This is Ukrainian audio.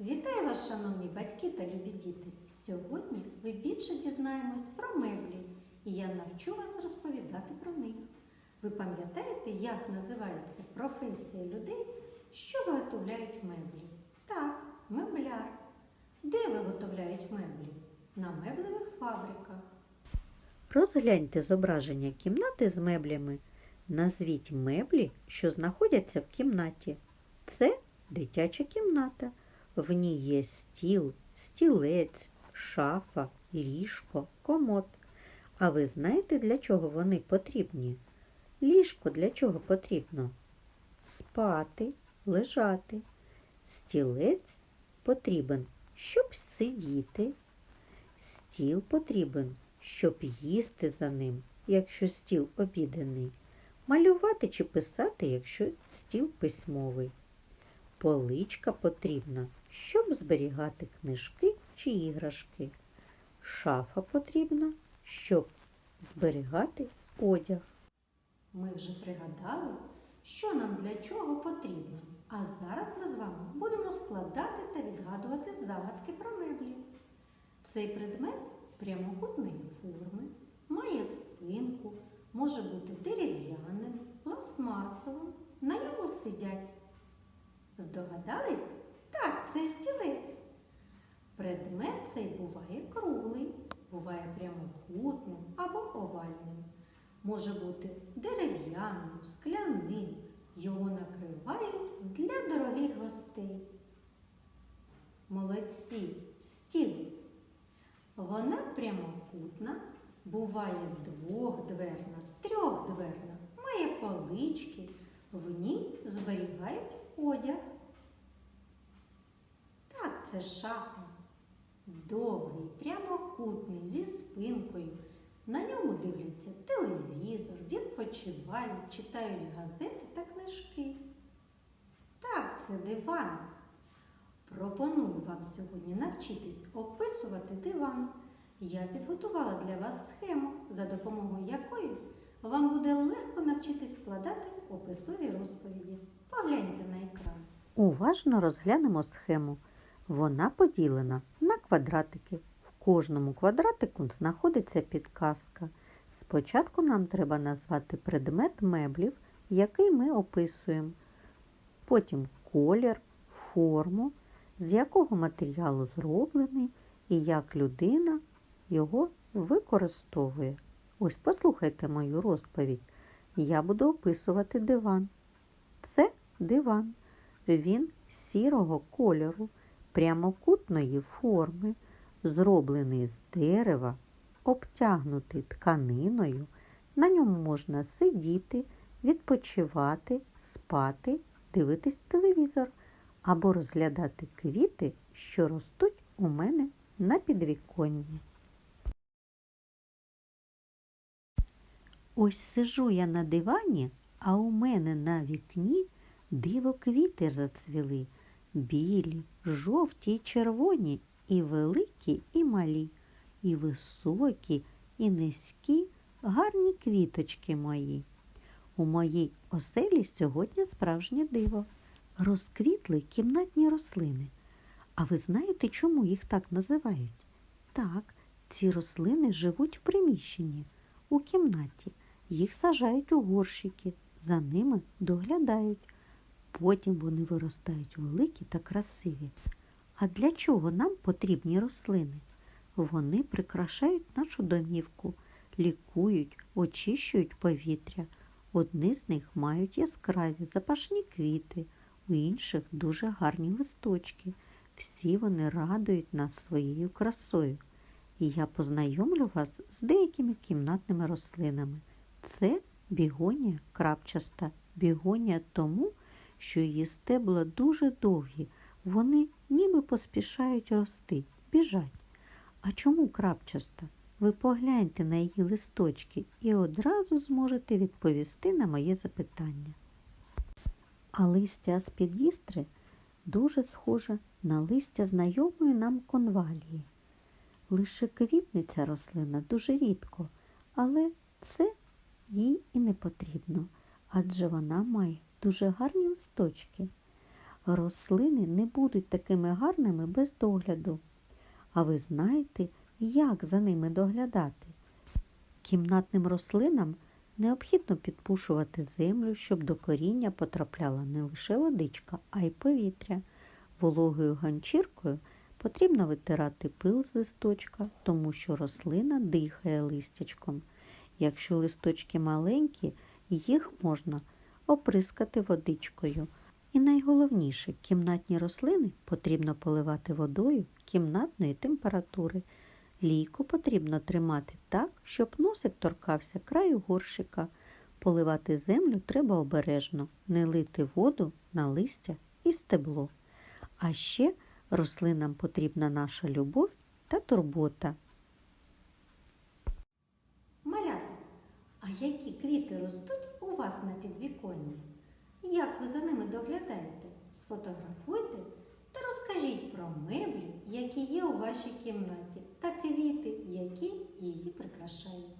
Вітаю вас, шановні батьки та любі діти! Сьогодні ви більше дізнаємось про меблі, і я навчу вас розповідати про них. Ви пам'ятаєте, як називається професія людей, що виготовляють меблі? Так, мебляр. Де виготовляють меблі? На меблевих фабриках. Розгляньте зображення кімнати з меблями. Назвіть меблі, що знаходяться в кімнаті. Це дитяча кімната. В ній є стіл, стілець, шафа, ліжко, комод. А ви знаєте, для чого вони потрібні? Ліжко для чого потрібно? Спати, лежати. Стілець потрібен, щоб сидіти. Стіл потрібен, щоб їсти за ним, якщо стіл обіданий, малювати чи писати, якщо стіл письмовий. Поличка потрібна, щоб зберігати книжки чи іграшки. Шафа потрібна, щоб зберігати одяг. Ми вже пригадали, що нам для чого потрібно. А зараз ми з вами будемо складати та відгадувати загадки про меблі. Цей предмет прямокутної форми, має спинку, може бути дерев'яним, пластмасовим, на ньому сидять. Здогадались? Так, це стілець. Предмет цей буває круглий, буває прямокутним або овальним. Може бути дерев'яним, скляним. Його накривають для дорогих гостей. Молодці, стіл. Вона прямокутна, буває двохдверна, трьохдверна, має полички, в ній зберігають одяг. Так, це шафа. Довгий, прямокутний, зі спинкою. На ньому дивляться телевізор, відпочивають, читають газети та книжки. Так, це диван. Пропоную вам сьогодні навчитись описувати диван. Я підготувала для вас схему, за допомогою якої вам буде легко навчитись складати описові розповіді. Погляньте на екран. Уважно розглянемо схему. Вона поділена на квадратики. В кожному квадратику знаходиться підказка. Спочатку нам треба назвати предмет меблів, який ми описуємо. Потім колір, форму, з якого матеріалу зроблений і як людина його використовує. Ось послухайте мою розповідь. Я буду описувати диван. Це диван. Він сірого кольору, прямокутної форми, зроблений з дерева, обтягнутий тканиною. На ньому можна сидіти, відпочивати, спати, дивитись телевізор або розглядати квіти, що ростуть у мене на підвіконні. Ось сижу я на дивані, а у мене на вікні диво квіти зацвіли. Білі, жовті й червоні, і великі, і малі, і високі, і низькі, гарні квіточки мої. У моїй оселі сьогодні справжнє диво. Розквітли кімнатні рослини. А ви знаєте, чому їх так називають? Так, ці рослини живуть в приміщенні, у кімнаті. Їх сажають у горщики, за ними доглядають. Потім вони виростають великі та красиві. А для чого нам потрібні рослини? Вони прикрашають нашу домівку, лікують, очищують повітря. Одні з них мають яскраві запашні квіти, у інших дуже гарні листочки. Всі вони радують нас своєю красою. І я познайомлю вас з деякими кімнатними рослинами. Це бігонія крапчаста. Бігонія тому, що її стебла дуже довгі, вони ніби поспішають рости, біжать. А чому крапчаста? Ви погляньте на її листочки і одразу зможете відповісти на моє запитання. А листя аспідістри дуже схоже на листя знайомої нам конвалії. Лише квітне ця рослина дуже рідко, але це їй і не потрібно, адже вона має дуже гарні листочки. Рослини не будуть такими гарними без догляду. А ви знаєте, як за ними доглядати? Кімнатним рослинам необхідно підпушувати землю, щоб до коріння потрапляла не лише водичка, а й повітря. Вологою ганчіркою потрібно витирати пил з листочка, тому що рослина дихає листячком. Якщо листочки маленькі, їх можна оприскати водичкою. І найголовніше, кімнатні рослини потрібно поливати водою кімнатної температури. Лійку потрібно тримати так, щоб носик торкався краю горщика. Поливати землю треба обережно, не лити воду на листя і стебло. А ще рослинам потрібна наша любов та турбота. Малята, а які квіти ростуть вас на підвіконні? Як ви за ними доглядаєте? Сфотографуйте та розкажіть про меблі, які є у вашій кімнаті, та квіти, які її прикрашають.